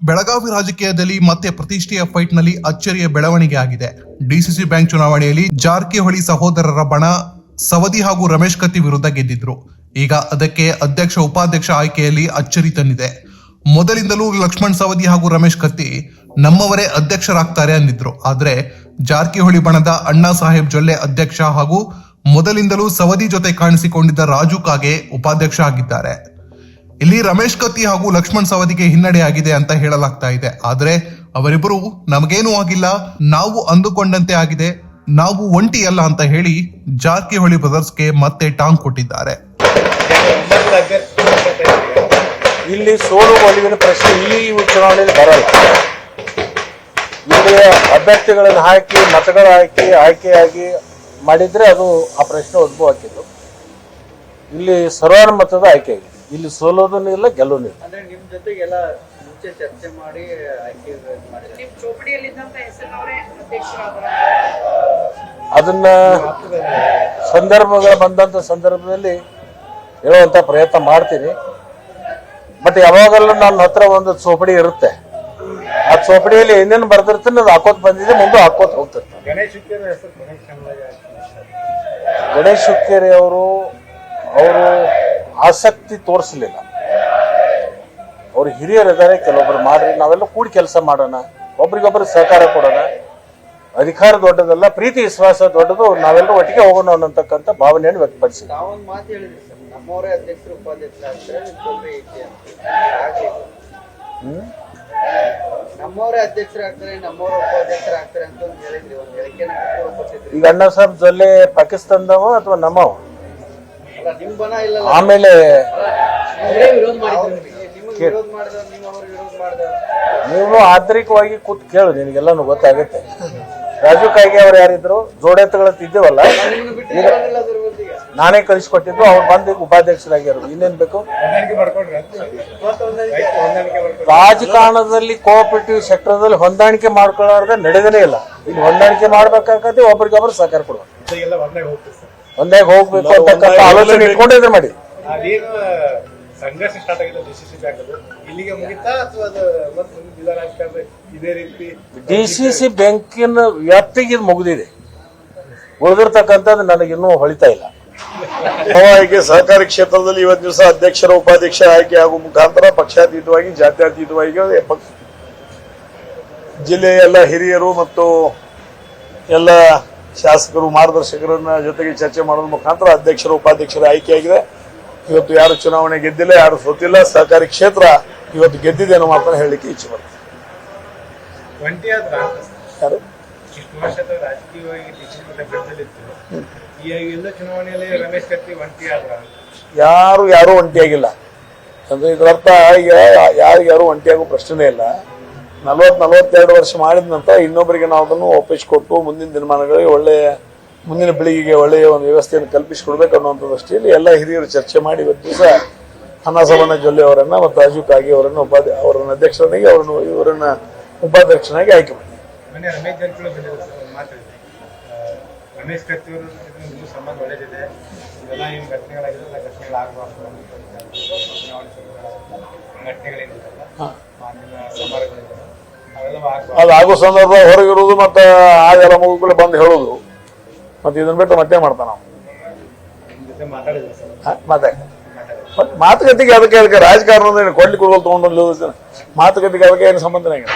ಬೆಳಗಾವಿ ರಾಜಕೀಯದಲ್ಲಿ ಮತ್ತೆ ಪ್ರತಿಷ್ಠೆಯ ಫೈಟ್ನಲ್ಲಿ ಅಚ್ಚರಿಯ ಬೆಳವಣಿಗೆ ಆಗಿದೆ. ಡಿಸಿಸಿ ಬ್ಯಾಂಕ್ ಚುನಾವಣೆಯಲ್ಲಿ ಜಾರಕಿಹೊಳಿ ಸಹೋದರರ ಬಣ ಸವದಿ ಹಾಗೂ ರಮೇಶ್ ಕತ್ತಿ ವಿರುದ್ಧ ಗೆದ್ದಿದ್ರು. ಈಗ ಅದಕ್ಕೆ ಅಧ್ಯಕ್ಷ ಉಪಾಧ್ಯಕ್ಷ ಆಯ್ಕೆಯಲ್ಲಿ ಅಚ್ಚರಿ ತಂದಿದೆ. ಮೊದಲಿಂದಲೂ ಲಕ್ಷ್ಮಣ್ ಸವದಿ ಹಾಗೂ ರಮೇಶ್ ಕತ್ತಿ ನಮ್ಮವರೇ ಅಧ್ಯಕ್ಷರಾಗ್ತಾರೆ ಅಂದಿದ್ರು. ಆದರೆ ಜಾರಕಿಹೊಳಿ ಬಣದ ಅಣ್ಣಾ ಸಾಹೇಬ್ ಜೊಲ್ಲೆ ಅಧ್ಯಕ್ಷ ಹಾಗೂ ಮೊದಲಿಂದಲೂ ಸವದಿ ಜೊತೆ ಕಾಣಿಸಿಕೊಂಡಿದ್ದ ರಾಜು ಕಾಗೆ ಉಪಾಧ್ಯಕ್ಷ ಆಗಿದ್ದಾರೆ. ಇಲ್ಲಿ ರಮೇಶ್ ಕತ್ತಿ ಹಾಗೂ ಲಕ್ಷ್ಮಣ್ ಸವದಿಗೆ ಹಿನ್ನಡೆ ಆಗಿದೆ ಅಂತ ಹೇಳಲಾಗ್ತಾ ಇದೆ. ಆದ್ರೆ ಅವರಿಬ್ಬರು ನಮಗೇನೂ ಆಗಿಲ್ಲ, ನಾವು ಅಂದುಕೊಂಡಂತೆ ಆಗಿದೆ, ನಾವು ಒಂಟಿ ಅಲ್ಲ ಅಂತ ಹೇಳಿ ಜಾರಕಿಹೊಳಿ ಬ್ರದರ್ಸ್ಗೆ ಮತ್ತೆ ಟಾಂಗ್ ಕೊಟ್ಟಿದ್ದಾರೆ. ಇಲ್ಲಿ ಸೋಲು ಒಲಿವಿನ ಪ್ರಶ್ನೆ ಈ ಚುನಾವಣೆಯಲ್ಲಿ ಬರಲ್ಲ. ಇಲ್ಲಿ ಅಭ್ಯರ್ಥಿಗಳನ್ನು ಹಾಕಿ, ಮತಗಳ ಹಾಕಿ, ಆಯ್ಕೆಯಾಗಿ ಮಾಡಿದ್ರೆ ಅದು ಆ ಪ್ರಶ್ನೆ ಉದ್ಭವ ಇಲ್ಲಿ ಸರ್ವಾನುಮತದ ಆಯ್ಕೆ ಆಗಿದೆ ಇಲ್ಲಿ ಸೋಲೋದೂ ಇಲ್ಲ ಗೆಲ್ಲೋನು ಇಲ್ಲ. ಅಂದ್ರೆ ನಿಮ್ ಜೊತೆಗೆಲ್ಲ ಮುಂಚೆ ಚರ್ಚೆ ಮಾಡಿ ಆಯ್ಕೆ ಮಾಡಿದ್ರೆ. ನಿಮ್ ಚೋಪಡಿಯಲ್ಲಿದ್ದಂತ ಹೆಸರಿನವರೇ ಅಧ್ಯಕ್ಷರಾದ್ರ ಅದನ್ನ ಸಂದರ್ಭಗಳು ಬಂದಂತ ಸಂದರ್ಭದಲ್ಲಿ ಹೇಳುವಂತ ಪ್ರಯತ್ನ ಮಾಡ್ತೀನಿ. ಬಟ್ ಯಾವಾಗಲೂ ನನ್ನ ಹತ್ರ ಒಂದು ಚೋಪಡಿ ಇರುತ್ತೆ. ಆ ಚೋಪಡಿಯಲ್ಲಿ ಏನೇನು ಬರ್ದಿರ್ತೀನಿ ಅದು ಹಾಕೋತ್ ಬಂದಿದೆ ಮುಂದೆ ಹಾಕೋತ್ ಹೋಗ್ತಿರ್ತೀನಿ. ಗಣೇಶ್ ಹುಕ್ಕೇರಿ ಹೆಸರು ಗಣೇಶ್ ಹುಕ್ಕೇರಿ ಅವರು ಅವರು ಆಸಕ್ತಿ ತೋರಿಸಲಿಲ್ಲ. ಅವ್ರು ಹಿರಿಯರಿದ್ದಾರೆ ಕೆಲವೊಬ್ರು ಮಾಡ್ರಿ ನಾವೆಲ್ಲ ಕೂಡಿ ಕೆಲಸ ಮಾಡೋಣ ಒಬ್ರಿಗೊಬ್ರು ಸಹಕಾರ ಕೊಡೋಣ. ಅಧಿಕಾರ ದೊಡ್ಡದಲ್ಲ ಪ್ರೀತಿ ವಿಶ್ವಾಸ ದೊಡ್ಡದು ನಾವೆಲ್ಲರೂ ಒಟ್ಟಿಗೆ ಹೋಗೋಣ ಅನ್ನೋತಕ್ಕಂಥ ಭಾವನೆಯನ್ನು ವ್ಯಕ್ತಪಡಿಸಿ ಈಗ ಅಣ್ಣ ಸಾಹೇಬ್ ಜೊಲ್ಲೆ ಪಾಕಿಸ್ತಾನದವ ಅಥವಾ ನಮ್ಮವ? ಆಮೇಲೆ ವಿರೋಧ ಮಾಡಿದ್ರಿ ನಿಮಗೆ. ವಿರೋಧ ಮಾಡಿದ ನಿಮ್ಮ ಅವ್ರ ವಿರೋಧ ಮಾಡಿದ ನೀವು ಆಂತರಿಕವಾಗಿ ಕೂತ್ ಕೇಳು ನಿನಗೆಲ್ಲಾನು ಗೊತ್ತಾಗುತ್ತೆ. ರಾಜು ಕಾಯ್ಗೆ ಅವ್ರು ಯಾರಿದ್ರು? ಜೋಡೆತ್ತುಗಳ ಇದ್ದೀವಲ್ಲ? ನಾನೇ ಕಳಿಸ್ಕೊಟ್ಟಿದ್ದು ಅವ್ರು ಬಂದು ಈಗ ಉಪಾಧ್ಯಕ್ಷರಾಗ್ಯಾರು ಇನ್ನೇನ್ ಬೇಕು? ರಾಜಕಾರಣದಲ್ಲಿ ಕೋಆಪರೇಟಿವ್ ಸೆಕ್ಟರ್ದಲ್ಲಿ ಹೊಂದಾಣಿಕೆ ಮಾಡ್ಕೊಳ್ಳಾರ್ದೆ ನಡೆದೇ ಇಲ್ಲ. ಇಲ್ಲಿ ಹೊಂದಾಣಿಕೆ ಮಾಡ್ಬೇಕಾಗತ್ತೆ ಒಬ್ರಿಗೊಬ್ರು ಸಹಕಾರ ಕೊಡುವ ಒಂದೇ ಹೋಗ್ಬೇಕು ಅಂತಕ್ಕಂಥ ಆಲೋಚನೆ ಇಟ್ಕೊಂಡಿದ್ರೆ ಮಾಡಿ ಅದೇನು ಸಂಘರ್ಷ ಸ್ಟಾರ್ಟ್ ಆಗಿದೆ ಡಿ ಸಿ ಸಿ ಬ್ಯಾಂಕ್ ಇಲ್ಲಿಗೆ ಮುಗಿತಾ ಅಥವಾ ಅದು ಮತ್ತೆ ಜಿಲ್ಲಾ ರಾಜಕಾರಣ ಇದೇ ರೀತಿ ಡಿ ಸಿ ಸಿ ಬ್ಯಾಂಕಿನ ವ್ಯಾಪ್ತಿಗೆ ಇದು ಮುಗಿದಿದೆ. ಉಳಿದಿರ್ತಕ್ಕಂಥದ್ದು ನನಗಿನ್ನೂ ಹೊಳಿತಾ ಇಲ್ಲ. ಆಯ್ಕೆ ಸಹಕಾರಿ ಕ್ಷೇತ್ರದಲ್ಲಿ ಇವತ್ತು ದಿವಸ ಅಧ್ಯಕ್ಷರ ಉಪಾಧ್ಯಕ್ಷ ಆಯ್ಕೆ ಆಗುವ ಮುಖಾಂತರ ಪಕ್ಷಾತೀತವಾಗಿ ಜಾತ್ಯತೀತವಾಗಿ ಜಿಲ್ಲೆಯ ಎಲ್ಲ ಹಿರಿಯರು ಮತ್ತು ಎಲ್ಲ ಶಾಸಕರು ಮಾರ್ಗದರ್ಶಕರನ್ನ ಜೊತೆಗೆ ಚರ್ಚೆ ಮಾಡೋದ್ರ ಮುಖಾಂತರ ಅಧ್ಯಕ್ಷರು ಉಪಾಧ್ಯಕ್ಷರ ಆಯ್ಕೆಯಾಗಿದೆ. ಇವತ್ತು ಯಾರು ಚುನಾವಣೆ ಗೆದ್ದಿಲ್ಲ ಯಾರು ಸೋತಿಲ್ಲ ಸಹಕಾರಿ ಕ್ಷೇತ್ರ ಇವತ್ತು ಗೆದ್ದಿದೆ ಅನ್ನೋ ಮಾತನ್ನ ಹೇಳಲಿಕ್ಕೆ ಇಚ್ಛೆ ಬರ್ತದೆ ಯಾರು? ಯಾರು ಯಾರು ಒಂಟಿಯಾಗಿಲ್ಲ. ಅಂದ್ರೆ ಇದರರ್ಥ ಈಗ ಯಾರು ಯಾರು ಒಂಟಿಯಾಗೋ ಪ್ರಶ್ನೆ ಇಲ್ಲ. ನಲವತ್ ನಲವತ್ತೆರಡು ವರ್ಷ ಮಾಡಿದ ನಂತರ ಇನ್ನೊಬ್ಬರಿಗೆ ನಾವು ಅದನ್ನು ಒಪ್ಪಿಸಿಕೊಟ್ಟು ಮುಂದಿನ ದಿನಮಾನಗಳಿಗೆ ಒಳ್ಳೆಯ ಮುಂದಿನ ಪೀಳಿಗೆಗೆ ಒಳ್ಳೆಯ ಒಂದು ವ್ಯವಸ್ಥೆಯನ್ನು ಕಲ್ಪಿಸಿಕೊಡ್ಬೇಕು ಅನ್ನುವಂಥ ದೃಷ್ಟಿಯಲ್ಲಿ ಎಲ್ಲ ಹಿರಿಯರು ಚರ್ಚೆ ಮಾಡಿ ಇವತ್ತು ದಿವಸ ಅನ್ನಸವನ ಜೊಲ್ಲೆ ಅವರನ್ನು ಮತ್ತು ರಾಜೀವ್ ಕಾಗಿ ಅವರನ್ನು ಉಪಾಧ್ಯ ಅವರನ್ನು ಅಧ್ಯಕ್ಷರನ್ನಾಗಿ ಅವರನ್ನು ಇವರನ್ನ ಉಪಾಧ್ಯಕ್ಷನಾಗಿ ಆಯ್ಕೆ ಮಾಡಿ. ಹಾಂ ರಮೇಶ್ ಸಂಬಂಧ ಒಳ್ಳೇದಿದೆ. ಇವೆಲ್ಲ ಏನು ಘಟನೆಗಳಾಗಬಾರ್ದು ಸಮಾರಂಭಗಳಿದೆ ಅದು ಆಗೋ ಸಂದರ್ಭ ಹೊರಗಿರೋದು ಮತ್ತೆ ಆಗೆಲ್ಲ ಮುಗುಗಳು ಬಂದು ಹೇಳೋದು ಮತ್ತೆ ಇದನ್ನ ಬಿಟ್ಟು ಮತ್ತೆ ಮಾಡ್ತಾನ ನಾವು. ಮಾತಾಡಿದ್ರು ಮತ್ತೆ. ಮಾತುಕತೆಗೆ ಅದಕ್ಕೆ ಅದಕ್ಕೆ ರಾಜಕಾರಣದ ಕೊಡ್ಲಿ ಹೋಗಲ್ ತಗೊಂಡು ಮಾತುಕತೆಗೆ ಅದಕ್ಕೆ ಏನು ಸಂಬಂಧನೇ ಇಲ್ಲ.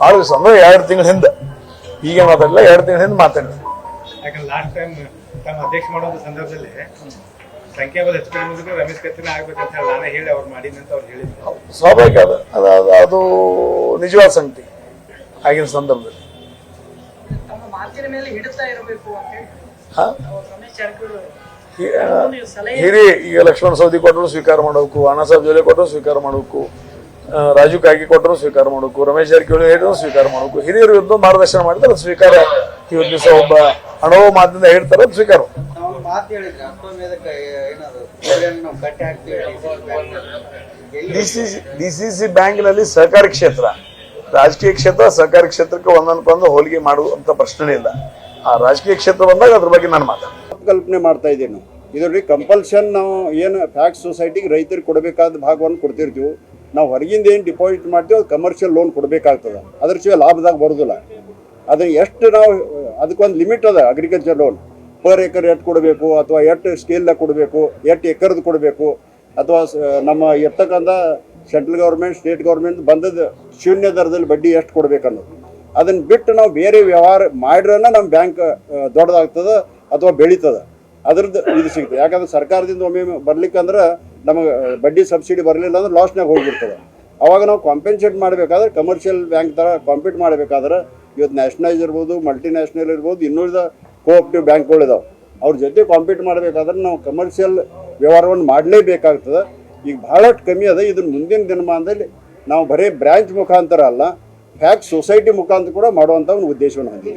ಆಳು ದಿವಸ ಎರಡು ತಿಂಗಳ ಹಿಂದೆ. ಈಗ ಮಾತಾಡಲಿಲ್ಲ ಎರಡು ತಿಂಗಳ ಹಿಂದೆ ಮಾತಾಡಿಲ್ಲ ಯಾಕಂದ್ರೆ ಲಾಸ್ಟ್ ಟೈಮ್ ತಮ್ಮ ಅಧ್ಯಕ್ಷ ಮಾಡುವ ಸಂದರ್ಭದಲ್ಲಿ ಸಂಖ್ಯಾಬಲ ಹೆಚ್ಚು ಕಡಿಮೆ ರಮೇಶ್ ಕತ್ತಿನ ಆಗ್ಬೇಕಂತ ಹೇಳಿ ನಾನೇ ಹೇಳಿ ಅವ್ರು ಅವ್ರು ಹೇಳಿದ್ರು. ಸ್ವಾಭಾವಿಕ ಅದು ಅದು. ಅದು- ಅದು ನಿಜವಾದ ಸಂಗತಿ. ಆಗಿನ ಸಂದರ್ಭದಲ್ಲಿ. ಹಿರಿ ಈಗ ಲಕ್ಷ್ಮಣ ಸೌದಿ ಕೊಟ್ಟರು ಸ್ವೀಕಾರ ಮಾಡಬೇಕು ಅಣ್ಣಾಸಾಬ್ ಜೊಲೆ ಕೊಟ್ಟರು ಸ್ವೀಕಾರ ಮಾಡಬೇಕು ರಾಜು ಕಾಗಿ ಕೊಟ್ಟರು ಸ್ವೀಕಾರ ಮಾಡಬೇಕು ರಮೇಶ್ ಜಾರಕಿಹೊಳಿ ಹೇಳಿದ್ರು ಸ್ವೀಕಾರ ಮಾಡಬೇಕು. ಹಿರಿಯರು ಇದ್ದು ಮಾರ್ಗದರ್ಶನ ಮಾಡಿದ್ರೆ ಅದು ಸ್ವೀಕಾರ ಇವತ್ತು ದಿವಸ ಒಬ್ಬ ಅಣವ ಮಾತಿಂದ ಹೇಳ್ತಾರೆ ಅದು ಸ್ವೀಕಾರ. ಡಿಸಿಸಿ ಬ್ಯಾಂಕಿನಲ್ಲಿ ಸಹಕಾರಿ ಕ್ಷೇತ್ರ. ರಾಜಕೀಯ ಕ್ಷೇತ್ರ, ಸರ್ಕಾರಿ ಕ್ಷೇತ್ರಕ್ಕೆ ಒಂದೊಂದು ಹೋಲಿಕೆ ಮಾಡುವಂತ ಪ್ರಶ್ನೆ ಇಲ್ಲ. ಆ ರಾಜಕೀಯ ಕ್ಷೇತ್ರ ಬಂದಾಗ ಅದ್ರ ಬಗ್ಗೆ ನಾನು ಮಾತಾಡ್ತೀನಿ. ಕಲ್ಪನೆ ಮಾಡ್ತಾ ಇದ್ದೀನಿ. ನಾವು ಇದರಲ್ಲಿ ಕಂಪಲ್ಷನ್ ನಾವು ಏನು ಫ್ಯಾಕ್ಟ್ ಸೊಸೈಟಿಗೆ ರೈತರಿಗೆ ಕೊಡಬೇಕಾದ ಭಾಗವನ್ನು ಕೊಡ್ತಿರ್ತೀವಿ. ನಾವು ಹೊರಗಿಂದ ಏನು ಡಿಪಾಸಿಟ್ ಮಾಡ್ತೀವಿ ಅದು ಕಮರ್ಷಿಯಲ್ ಲೋನ್ ಕೊಡಬೇಕಾಗ್ತದೆ. ಅದ್ರ ಸಿವೆ ಲಾಭದಾಗ ಬರೋದಿಲ್ಲ. ಅದು ಎಷ್ಟು ನಾವು, ಅದಕ್ಕೊಂದು ಲಿಮಿಟ್ ಅದ ಅಗ್ರಿಕಲ್ಚರ್ ಲೋನ್ ಪರ್ ಏಕರ್ ಎಷ್ಟು ಕೊಡಬೇಕು, ಅಥವಾ ಎಷ್ಟು ಸ್ಕೇಲ್ದಾಗ ಕೊಡಬೇಕು, ಎಷ್ಟು ಎಕರ್ದು ಕೊಡಬೇಕು, ಅಥವಾ ನಮ್ಮ ಇರ್ತಕ್ಕಂಥ ಸೆಂಟ್ರಲ್ ಗೌರ್ಮೆಂಟ್ ಸ್ಟೇಟ್ ಗೌರ್ಮೆಂಟ್ ಬಂದದ ಶೂನ್ಯ ದರದಲ್ಲಿ ಬಡ್ಡಿ ಎಷ್ಟು ಕೊಡಬೇಕು ಅನ್ನೋದು ಅದನ್ನ ಬಿಟ್ಟು ನಾವು ಬೇರೆ ವ್ಯವಹಾರ ಮಾಡಿರೋಣ ನಮ್ಮ ಬ್ಯಾಂಕ್ ದೊಡ್ಡದಾಗ್ತದ ಅಥವಾ ಬೆಳೀತದ. ಅದ್ರದ್ದು ಇದು ಸಿಗ್ತದೆ ಯಾಕಂದ್ರೆ ಸರ್ಕಾರದಿಂದ ಒಮ್ಮೆ ಬರ್ಲಿಕ್ಕಂದ್ರೆ ನಮಗೆ ಬಡ್ಡಿ ಸಬ್ಸಿಡಿ ಬರಲಿಲ್ಲ ಅಂದ್ರೆ ಲಾಸ್ನಾಗ ಹೋಗ್ಬಿಡ್ತದೆ. ಅವಾಗ ನಾವು ಕಾಂಪೆನ್ಸೇಟ್ ಮಾಡಬೇಕಾದ್ರೆ ಕಮರ್ಷಿಯಲ್ ಬ್ಯಾಂಕ್ ಥರ ಕಾಂಪೀಟ್ ಮಾಡಬೇಕಾದ್ರೆ ಇವತ್ತು ನ್ಯಾಷನಲೈಸ್ ಇರ್ಬೋದು ಮಲ್ಟಿನ್ಯಾಷನಲ್ ಇರ್ಬೋದು, ಇನ್ನುಳಿದ ಕೋಆಪ್ಟಿವ್ ಬ್ಯಾಂಕ್ಗಳಿದಾವೆ ಅವ್ರ ಜೊತೆ ಕಾಂಪೀಟ್ ಮಾಡಬೇಕಾದ್ರೆ ನಾವು ಕಮರ್ಷಿಯಲ್ ವ್ಯವಹಾರವನ್ನು ಮಾಡಲೇಬೇಕಾಗ್ತದೆ. ಈಗ ಭಾಳಷ್ಟು ಕಮ್ಮಿ ಅದ. ಇದನ್ನ ಮುಂದಿನ ದಿನಮಾನದಲ್ಲಿ ನಾವು ಬರೀ ಬ್ರ್ಯಾಂಚ್ ಮುಖಾಂತರ ಅಲ್ಲ ಫ್ಯಾಕ್ಟ್ ಸೊಸೈಟಿ ಮುಖಾಂತರ ಕೂಡ ಮಾಡುವಂತ ಒಂದು ಉದ್ದೇಶವನ್ನು ಹೊಂದಿದೆ.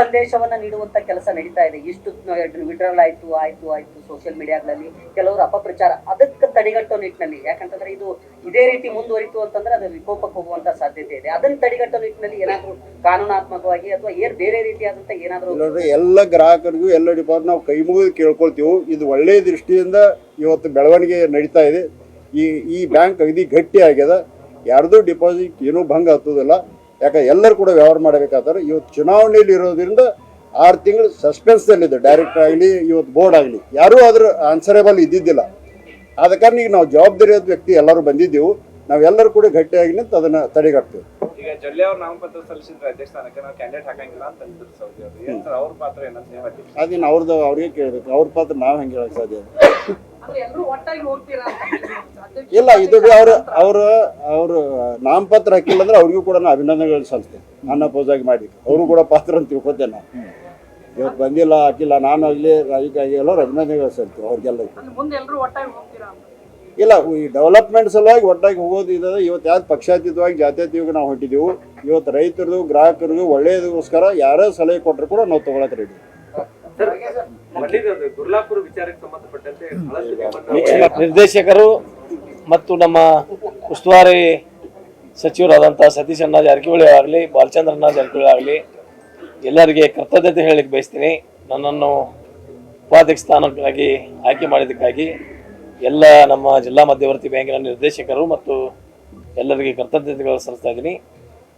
ಸಂದೇಶವನ್ನ ನೀಡುವಂತ ಕೆಲಸ ನಡೀತಾ ಇದೆ. ಇಷ್ಟು ವಿಡ್ರಾಲ್ ಆಯ್ತು ಆಯ್ತು ಆಯ್ತು ಸೋಷಿಯಲ್ ಮೀಡಿಯಾಗಳಲ್ಲಿ ಕೆಲವರು ಅಪಪ್ರಚಾರ ಅದಕ್ಕೆ ತಡೆಗಟ್ಟೋ ನಿಟ್ಟಿನಲ್ಲಿ. ಯಾಕಂತಂದ್ರೆ ಇದು ಇದೇ ರೀತಿ ಮುಂದುವರಿತು ಅಂತಂದ್ರೆ ಅದು ವಿಕೋಪಕ್ಕೆ ಹೋಗುವಂತ ಸಾಧ್ಯತೆ ಇದೆ. ಅದನ್ನ ತಡೆಗಟ್ಟೋ ನಿಟ್ಟಿನಲ್ಲಿ ಏನಾದ್ರು ಕಾನೂನಾತ್ಮಕವಾಗಿ ಅಥವಾ ಏನ್ ಬೇರೆ ರೀತಿಯಾದಂತ ಏನಾದ್ರು ಎಲ್ಲ ಗ್ರಾಹಕರಿಗೂ ಎಲ್ಲ ಡಿಪಾರ್ಟ್ ನಾವು ಕೈ ಮುಗಿದು ಕೇಳ್ಕೊಳ್ತೀವಿ ಇದು ಒಳ್ಳೆಯ ದೃಷ್ಟಿಯಿಂದ ಇವತ್ತು ಬೆಳವಣಿಗೆ ನಡೀತಾ ಇದೆ. ಈ ಈ ಬ್ಯಾಂಕ್ ಅಗದಿ ಗಟ್ಟಿ ಆಗ್ಯದ ಯಾರ್ದು ಡಿಪಾಸಿಟ್ ಏನೂ ಭಂಗ ಹತ್ತೋದಿಲ್ಲ. ಯಾಕೆ ಎಲ್ಲರೂ ಕೂಡ ವ್ಯವಹಾರ ಮಾಡಬೇಕಾದ್ರೆ ಇವತ್ತು ಚುನಾವಣೆಯಲ್ಲಿ ಇರೋದ್ರಿಂದ ಆರು ತಿಂಗಳು ಸಸ್ಪೆನ್ಸ್ದಲ್ಲಿದೆ ಡೈರೆಕ್ಟ್ ಆಗಲಿ ಇವತ್ತು ಬೋರ್ಡ್ ಆಗಲಿ. ಯಾರೂ ಅದ್ರ ಆನ್ಸರೇಬಲ್ ಇದ್ದಿದ್ದಿಲ್ಲ. ಆದ ಕಾರಣ ಈಗ ನಾವು ಜವಾಬ್ದಾರಿಯಾದ ವ್ಯಕ್ತಿ ಎಲ್ಲರೂ ಬಂದಿದ್ದೆವು. ನಾವೆಲ್ಲರೂ ಕೂಡ ಗಟ್ಟಿಯಾಗಿ ನಿಂತು ಅದನ್ನು ತಡೆಗಟ್ತೀವಿ. ಈಗ ಜೊಲ್ಲೆ ಅವ್ರ ನಾಮಪತ್ರ ಸಲ್ಲಿಸಿದ್ರೆ ಅಧ್ಯಕ್ಷ ಸ್ಥಾನಕ್ಕೆ ನಾವು ಕ್ಯಾಂಡಿಡೇಟ್ ಹಾಕಂಗಿಲ್ಲ ಅಂತ ಸೌದಿ ಅವರು. ಅವ್ರ ಪಾತ್ರ ಏನಂತ ಅವ್ರದ್ದು ಅವ್ರಿಗೆ ಕೇಳಬೇಕು. ಅವ್ರ ಪಾತ್ರ ನಾವು ಹೆಂಗೆ ಹೇಳಕ್ ಸಾಧ್ಯ? ಅಂದ್ರೆ ಎಲ್ಲರೂ ಒಟ್ಟಾಗಿ ಹೋಗ್ತೀರಾ ಇಲ್ಲ ಇದು ಅವ್ರ ಅವ್ರ ಅವ್ರ ನಾಮಪತ್ರ ಹಾಕಿಲ್ಲ ಅಂದ್ರೆ ಅವ್ರಿಗೂ ಕೂಡ ನಾನು ಅಭಿನಂದನೆಗಳು ಸಲ್ಲಿಸ್ತೇನೆ ನನ್ನ ಆಗಿ ಮಾಡಿ ಅವರು ಕೂಡ ಪಾತ್ರ ಅಂತ ತಿಳ್ಕೊತೇನೆ ನಾನು. ಇವತ್ತು ಬಂದಿಲ್ಲ ಹಾಕಿಲ್ಲ ನಾನು ಆಗಲಿ ರಾಜಕೀಯ ಎಲ್ಲರೂ ಅಭಿನಂದನೆಗಳು ಸಲ್ತೀವಿ ಅವ್ರಿಗೆಲ್ಲ. ಅಂದ್ರೆ ಮುಂದೆ ಎಲ್ಲರೂ ಒಟ್ಟಾಗಿ ಹೋಗ್ತೀರಾ ಇಲ್ಲ ಈ ಡೆವಲಪ್ಮೆಂಟ್ ಸಲುವಾಗಿ ಒಟ್ಟಾಗಿ ಹೋಗೋದು ಇದೆ ಇವತ್ತು ಯಾವ್ದು ಪಕ್ಷಾತೀತವಾಗಿ ಜಾತ್ಯತೀತವಾಗಿ ನಾವು ಹೊಂಟಿದ್ದೀವಿ ಇವತ್ತು ರೈತರದು ಗ್ರಾಹಕರಿಗೂ ಒಳ್ಳೆಯದಕ್ಕೋಸ್ಕರ ಯಾರೇ ಸಲಹೆ ಕೊಟ್ಟರು ಕೂಡ ನಾವು ತೊಗೊಳಕ್ಕೆ ರೆಡಿ ನಿರ್ದೇಶಕರು ಮತ್ತು ನಮ್ಮ ಉಸ್ತುವಾರಿ ಸಚಿವರಾದಂತಹ ಸತೀಶ್ ಅಣ್ಣ ಜಾರಕಿಹೊಳಿ ಆಗಲಿ ಬಾಲಚಂದ್ರಣ್ಣ ಜಾರಕಿಹೊಳಿ ಆಗಲಿ ಎಲ್ಲರಿಗೆ ಕೃತಜ್ಞತೆ ಹೇಳಲಿಕ್ಕೆ ಬಯಸ್ತೀನಿ. ನನ್ನನ್ನು ಉಪಾಧ್ಯಕ್ಷ ಸ್ಥಾನಕ್ಕಾಗಿ ಆಯ್ಕೆ ಮಾಡಿದ್ದಕ್ಕಾಗಿ ಎಲ್ಲ ನಮ್ಮ ಜಿಲ್ಲಾ ಮಧ್ಯವರ್ತಿ ಬ್ಯಾಂಕಿನ ನಿರ್ದೇಶಕರು ಮತ್ತು ಎಲ್ಲರಿಗೆ ಕೃತಜ್ಞತೆಗಳು ಸಲ್ಲಿಸ್ತಾ ಇದ್ದೀನಿ.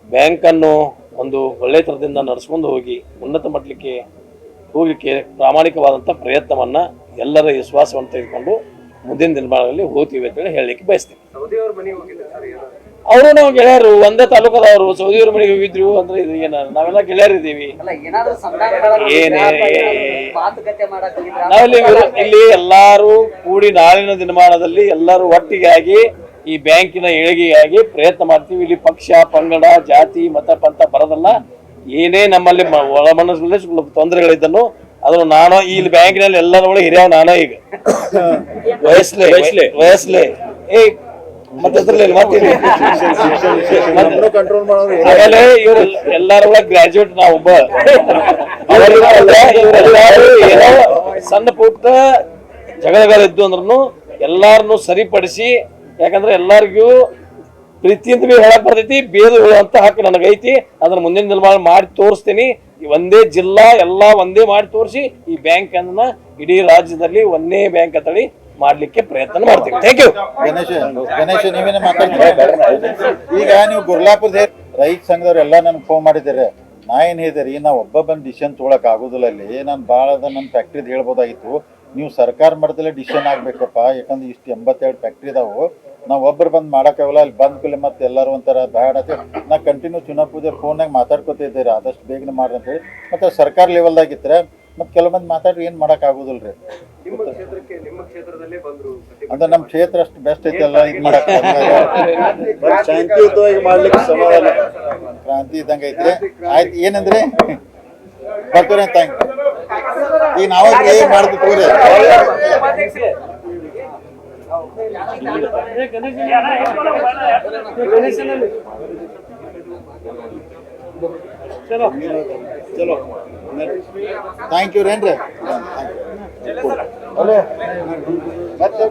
ಬ್ಯಾಂಕನ್ನು ಒಂದು ಒಳ್ಳೆಯ ಥರದಿಂದ ನಡೆಸ್ಕೊಂಡು ಹೋಗಿ ಉನ್ನತ ಮಟ್ಟಕ್ಕೆ ಹೋಗಲಿಕ್ಕೆ ಪ್ರಾಮಾಣಿಕವಾದಂಥ ಪ್ರಯತ್ನವನ್ನು ಎಲ್ಲರ ವಿಶ್ವಾಸವನ್ನು ತೆಗೆದುಕೊಂಡು ಮುಂದಿನ ದಿನಮಾನದಲ್ಲಿ ಹೋಗ್ತೀವಿ ಅಂತೇಳಿ ಹೇಳಲಿಕ್ಕೆ ಬಯಸ್ತೀವಿ ಅವ್ರ ನಾವು ಗೆಳೆಯರು ಒಂದೇ ತಾಲೂಕದವರು ಸೌದಿಯವ್ರ ಮನೆಗೆ ಹೋಗಿದ್ರು ಅಂದ್ರೆ ಇದು ಏನ ನಾವೆಲ್ಲ ಗೆಳೆಯರಿದ್ದೀವಿ? ನಾವಿಲ್ಲಿ ಇಲ್ಲಿ ಎಲ್ಲಾರು ಕೂಡಿ ನಾಳಿನ ದಿನಮಾನದಲ್ಲಿ ಎಲ್ಲರೂ ಒಟ್ಟಿಗೆ ಆಗಿ ಈ ಬ್ಯಾಂಕಿನ ಏಳಿಗೆಯಾಗಿ ಪ್ರಯತ್ನ ಮಾಡ್ತೀವಿ. ಇಲ್ಲಿ ಪಕ್ಷ ಪಂಗಡ ಜಾತಿ ಮತ ಪಂಥ ಬರೋದಲ್ಲ ಏನೇ ನಮ್ಮಲ್ಲಿ ಮ- ಒಳ ಮನಸ್ಸಿನಲ್ಲಿ ಸ್ವಲ್ಪ ತೊಂದರೆಗಳಿದ್ದನು ಅದನ್ನು ನಾನು ಇಲ್ಲಿ ಬ್ಯಾಂಕಿನಲ್ಲಿ ಎಲ್ಲರ ಒಳಗೆ ಹಿರಿಯ ನಾನೇ ಈಗ. ವಯಸ್ಲೆ ವಯಸ್ಲೆ ಏ ಮತ್ತೆ ಅದ್ರಲ್ಲಿ ಆಮೇಲೆ ಇವ್ರು ಎಲ್ಲಾರ ಒಳಗೆ ಗ್ರಾಜುಯೇಟ್ ನಾವು ಒಬ್ಬ. ಏನೋ ಸಣ್ಣ ಪುಟ್ಟ ಜಗಳಗಳಿದ್ದು ಅಂದ್ರೂ ಎಲ್ಲಾರನ್ನು ಸರಿಪಡಿಸಿ ಯಾಕಂದ್ರೆ ಎಲ್ಲರಿಗೂ ಪ್ರೀತಿಯಿಂದ ಭೀ ಹೇಳಕ್ ಬರ್ತೈತಿ ಬೇದು ಹೇಳುವಂತ ಹಕ್ಕು ನನಗೈತಿ ಅದನ್ನ ಮುಂದಿನ ನಿರ್ಮಾಣ ಮಾಡಿ ತೋರಿಸ್ತೀನಿ. ಒಂದೇ ಜಿಲ್ಲಾ ಎಲ್ಲಾ ಒಂದೇ ಮಾಡಿ ತೋರಿಸಿ, ಈ ಬ್ಯಾಂಕ್ ಅನ್ನ ಇಡೀ ರಾಜ್ಯದಲ್ಲಿ ಒಂದೇ ಬ್ಯಾಂಕ್ ಅಂತೇಳಿ ಮಾಡ್ಲಿಕ್ಕೆ ಪ್ರಯತ್ನ ಮಾಡ್ತೀವಿ. ಥ್ಯಾಂಕ್ ಯು ಗಣೇಶ ಗಣೇಶ ನೀವೇನ ಮಾತಾಡ್ತೀರಿ ಈಗ ನೀವು ಗುರ್ಲಾಪುರ ರೈತ ಸಂಘದವ್ರು ಎಲ್ಲ ನನ್ಗೆ ಫೋನ್ ಮಾಡಿದ್ದಾರೆ. ನಾ ಏನ್ ಹೇಳಿದೆ ನಾ ಒಬ್ಬ ಬಂದು ಡಿಸಿಷನ್ ತೊಗೊಳಕ್ ಆಗುದಿಲ್ಲ ಅಲ್ಲಿ. ನಾನು ಭಾಳ ನನ್ನ ಫ್ಯಾಕ್ಟ್ರಿದ್ ಹೇಳ್ಬೋದಾಗಿತ್ತು. ನೀವು ಸರ್ಕಾರ ಮಟ್ಟದಲ್ಲೇ ಡಿಸಿಷನ್ ಆಗ್ಬೇಕಪ್ಪ. ಯಾಕಂದ್ರೆ ಇಷ್ಟು ಎಂಬತ್ತೆರಡು ಫ್ಯಾಕ್ಟ್ರಿ ಇದಾವು. ನಾವು ಒಬ್ರು ಬಂದು ಮಾಡೋಕ್ಕಾಗಲ್ಲ ಅಲ್ಲಿ ಬಂದ ಕೂಡಲೇ ಮತ್ತೆ ಎಲ್ಲರೂ ಒಂಥರ ಬ್ಯಾಡ ಅಂತ ನಾ ಕಂಟಿನ್ಯೂ ತಿನ್ನೋ ಕುದ್ದೋರ್ ಫೋನಾಗ ಮಾತಾಡ್ಕೋತ ಇದ್ದೀರಿ. ಆದಷ್ಟು ಬೇಗನೆ ಮಾಡ್ರಿ ಅಂತ ಹೇಳಿ. ಮತ್ತೆ ಸರ್ಕಾರ ಲೆವೆಲ್ದಾಗಿತ್ತರೆ ಮತ್ತೆ ಕೆಲವೊಂದು ಮಾತಾಡ್ರಿ ಏನು ಮಾಡೋಕ್ಕಾಗೋದಿಲ್ಲ ರೀ ನಿಮ್ಮ ಕ್ಷೇತ್ರಕ್ಕೆ ನಿಮ್ಮ ಕ್ಷೇತ್ರದಲ್ಲೇ ಬಂದ್ರು ಅಂದ್ರೆ ನಮ್ಮ ಕ್ಷೇತ್ರ ಅಷ್ಟು ಬೆಸ್ಟ್ ಐತಲ್ಲ ಇದು ಮಾಡಕ್ ಶಾಂತಿಯುತವಾಗಿ ಮಾಡ್ಲಿಕ್ಕೆ ಕ್ರಾಂತಿ ಇದ್ದಂಗೆ ಐತ್ರಿ. ಆಯ್ತು ಏನಂದ್ರೆ? ಬರ್ತೀರಿ ಥ್ಯಾಂಕ್ ಈಗ ನಾವಾಗ್ರಿ ಏನ್ ಮಾಡ್ದು ತಗೋರಿ. ಚಲೋ ಥ್ಯಾಂಕ್ ಯು ರೇನ್ರಿ ಮತ್ತೆ?